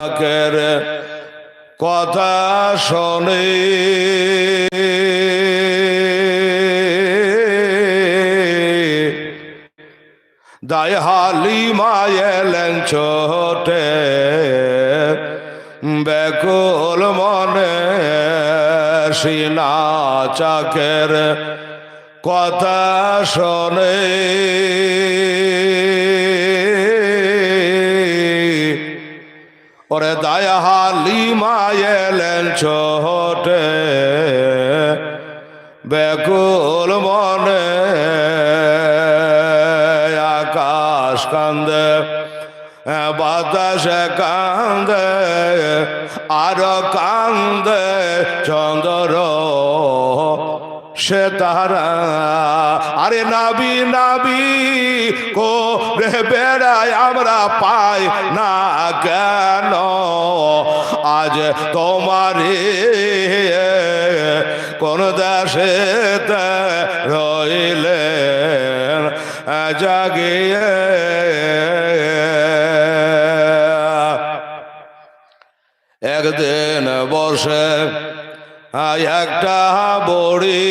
কের কথা শোনে। দায় হালি মায়েলেন ছোটে বেকুল মনে সিনা চাকের কথা শোনে। ওরে দায়া হালি মায়েলেন ছোটে। বেকুল মনে আকাশ কান্দে বাতাসে কান্দে আর কান্দে চন্দ্র সে তারা আরে নাবি নাবি, কো রে বেড়ায় আমরা পাই না কেন? আজ তোমারে কোন দেশে রইলে জাগিয়ে। একদিন বসে একটা বড়ি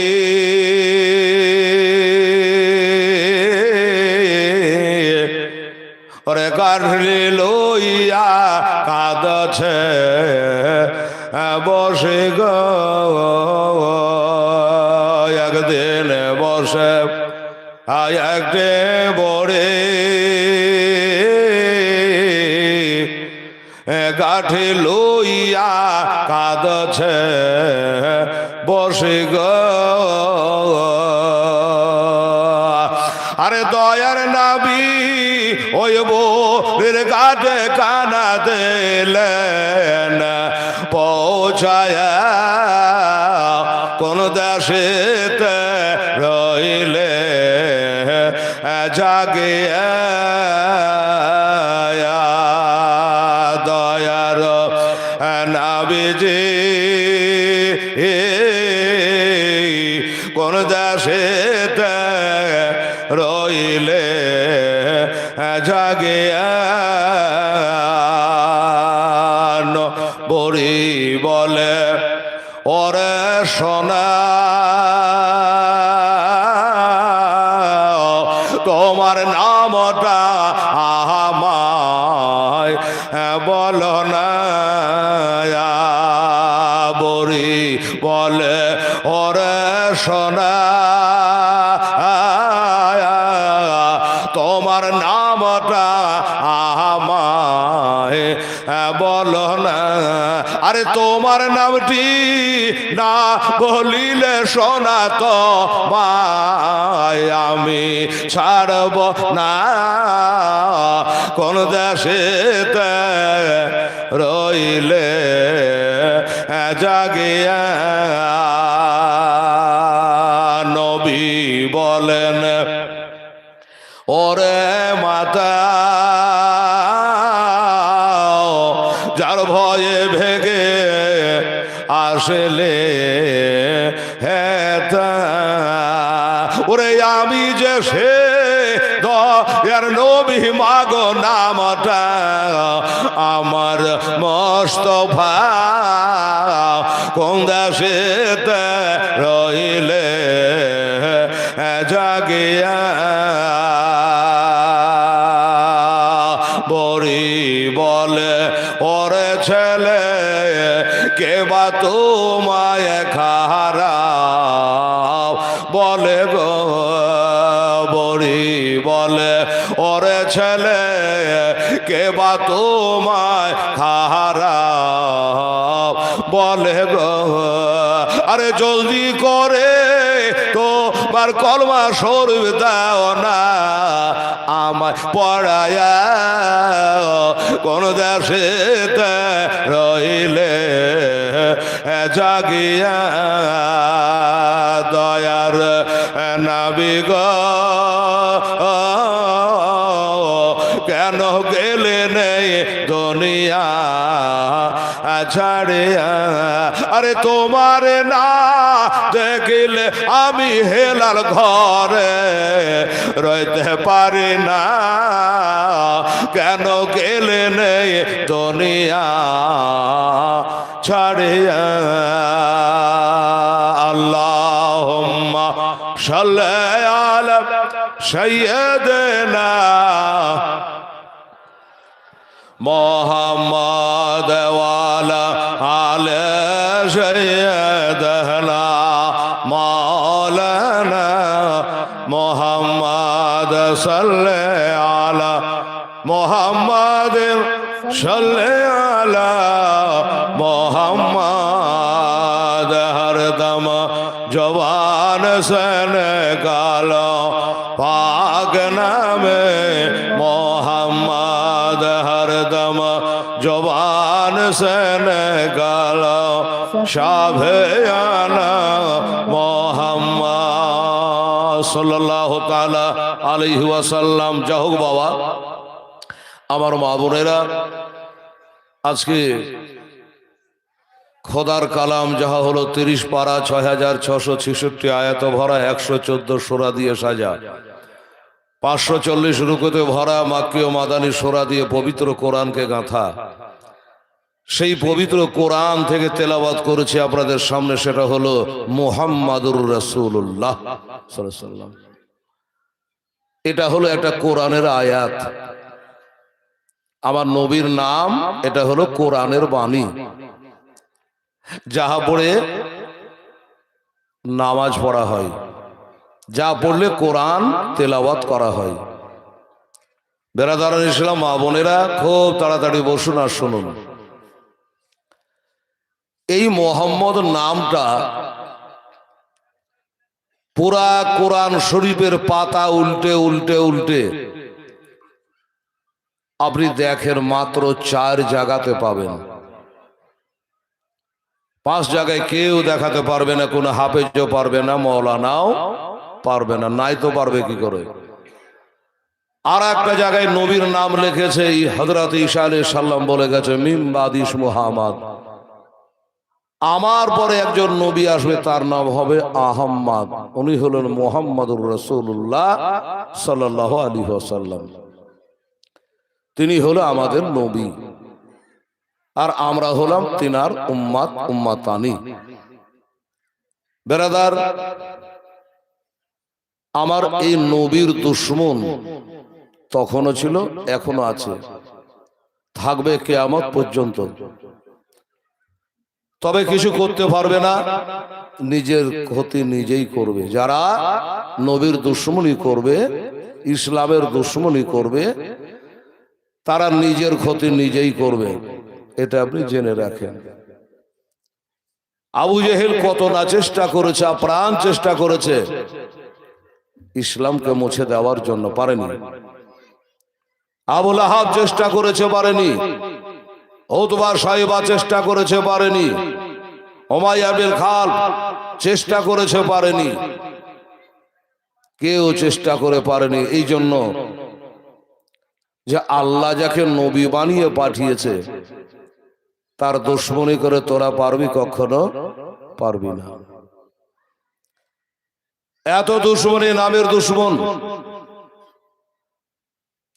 ওরে কাঠলি লইয়া কাঁদছে বসে গো। একদিন বসে একটে বড়ে। গাঠে লইয়া কাঁদছে। বসে গ। আরে দয়ার নাবি, ওই বোর গাঠে কানা দিলেন। পৌঁছায় কোন দেশে রইলে। জাগিয়া নাবিজি কোন দাসে রইলে বড়ি বলে ওরে সোনা সোনা তোমার নামটা আমায় বল না। আরে তোমার নামটি না বলিলে শোনা তো আমি ছাড়ব না। কোন দেশে রইলে জাগিয়া ওরে মাতা, যার ভয়ে ভেগে আসলে ওরে আমি যে সে দয়ার নবী, মাগো নামটা আমার মস্ত ভা কোন রইলে, জাগিয়া বড়ি বলে, ওরে ছেলে, কে বা তোমায় খারা বলে গো? আরে জলদি করে তোমার কলমা সরব দাও না, আমায় পড়ায়া কোন দেশে রইলে জাগিয়া দয়ার নাবিগ কেন গেলে নেই দুনিয়া ছাড়িয়া? আরে তোমার না দেখলে আমি হেলার ঘরে রইতে পারি না। কেন গেলে নেই দুনিয়া ছাড়িয়া? আল্লাহুম্মা সাল্লি আলা সাইয়্যিদিনা মোহাম্মদ ওয়ালা আলে সৈয়দনা মাওলানা মোহাম্মদ সাল্লে আলা মোহাম্মদ সাল্লে আলা জবান সন গালো শাভয়ানা মোহাম্মদ সাল্লাল্লাহু তাআলা আলাইহি ওয়াসাল্লাম। বাবা, আমার মা বোনেরা, আজকে খোদার কালাম যাহা হলো তিরিশ পারা ছয় হাজার ছশো ছেষট্টি আয়াত ভরা একশো চোদ্দ সোরা দিয়ে সাজা। পাঁচশো চল্লিশ রুকুতে ভরা মাক্কীয় মাদানি সোরা দিয়ে পবিত্র কোরআনকে গাঁথা। সেই পবিত্র কোরআন থেকে তেলাবাদ করেছি আপনাদের সামনে, সেটা হলো মোহাম্মাদুর রসুল্লাহ এটা হলো একটা কোরআনের আয়াত। আমার নবীর নাম, এটা হলো কোরআনের বাণী। যাহা পড়ে নামাজ পড়া হয়। যা পড়লে কোরআন তেলাওয়াত করা হয়। বেড়াদার ইসলাম মা বোনেরা খুব তাড়াতাড়ি বসুন আর শুনুন। এই মোহাম্মদ নামটা পুরা কোরআন শরীফের পাতা উল্টে উল্টে উল্টে। আপনি দেখেন মাত্র চার জায়গাতে পাবেন। পাঁচ জায়গায় কেউ দেখাতে পারবে না কোনো হাফেজও পারবে না মৌলানাও পারবে না, নাই তো পারবে কি করে? আর একটা জায়গায় নবীর নাম লিখেছে হজরত ঈসা আলী সাল্লাম বলে গেছে মিমবাদিস মুহাম্মদ। আমার পরে একজন নবী আসবে, তার নাম হবে আহম্মদ। উনি হলেন মোহাম্মদুর রসুল্লাহ সাল্লাহ আলী সাল্লাম তিনি হলো আমাদের নবী। আর আমরা হলাম তিনার উম্মাত উম্মাতানি। বেরাদার আমার এই নবীর দুশ্মন তখনও ছিল এখনও আছে। থাকবে কেয়ামত পর্যন্ত। তবে কিছু করতে পারবে না, নিজের ক্ষতি নিজেই করবে। যারা নবীর দুশ্মনী করবে, ইসলামের দুশ্মনী করবে, তারা নিজের ক্ষতি নিজেই করবে, এটা আপনি জেনে রাখেন। আবু জেহেল কত না চেষ্টা করেছে, প্রাণ চেষ্টা করেছে। ইসলামকে মুছে দেওয়ার জন্য পারেনি। আবুল আহাব চেষ্টা করেছে পারেনি। ওতবার সাহেবা চেষ্টা করেছে পারেনি। ওমাইয়াবিল খাল চেষ্টা করেছে পারেনি। কেউ চেষ্টা করে পারেনি। এই জন্য যে আল্লাহ যাকে নবী বানিয়ে পাঠিয়েছে, তার দুশ্মনী করে তোরা পারবি কখনো? পারবি না। এত দুশ্মনী নামের দুশ্মন।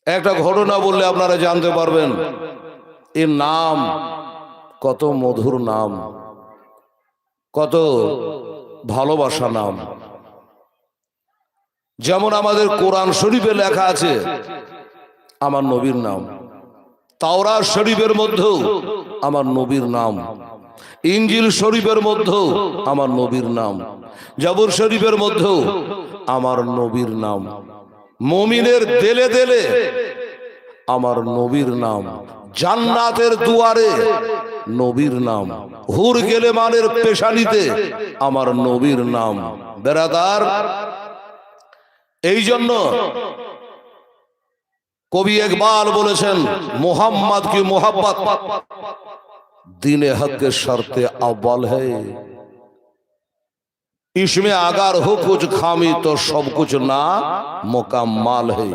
একটা ঘটনা বললে আপনারা জানতে পারবেন। এর নাম, কত মধুর নাম, কত ভালোবাসা নাম। যেমন আমাদের কোরআন শরীফে লেখা আছে, আমার নবীর নাম। তাওরা শরীফের মধ্যেও আমার নবীর নাম। ইঞ্জিল শরীফের মধ্যেও আমার নবীর নাম। জাবুর শরীফের মধ্যেও আমার নবীর নাম। মমিনের দেলে দেলে আমার নবীর নাম। জান্নাতের দুয়ারে নবীর নাম। হুর গেলে মানের পেশানিতে আমার নবীর নাম। বেড়াদার এই জন্য কবি একবার বলেছেন মোহাম্মদ কি মোহাম্মত দিনে হকের শর্তে अव्वल है इसमें अगर हो कुछ खामी तो सब कुछ ना मुकम्मल है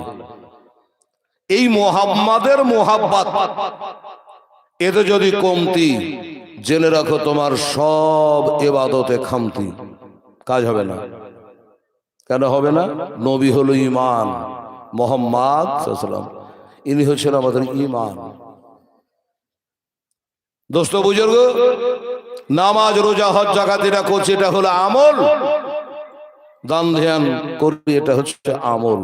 এই মোহাম্মদের মোহাব্বত এতে যদি কমতি জেনে রাখো তোমার সব এবাদতে খামতি কাজ হবে না কেন হবে না নবী হলো ইমান মোহাম্মদ সাল্লাম ইনি হচ্ছেন আমাদের ইমান দোস্ত বুজুর্গ, নামাজ, রোজা, হজ, জাকাত, এটা করছে, এটা হলো আমল। দান ধ্যান করি, এটা হচ্ছে আমল।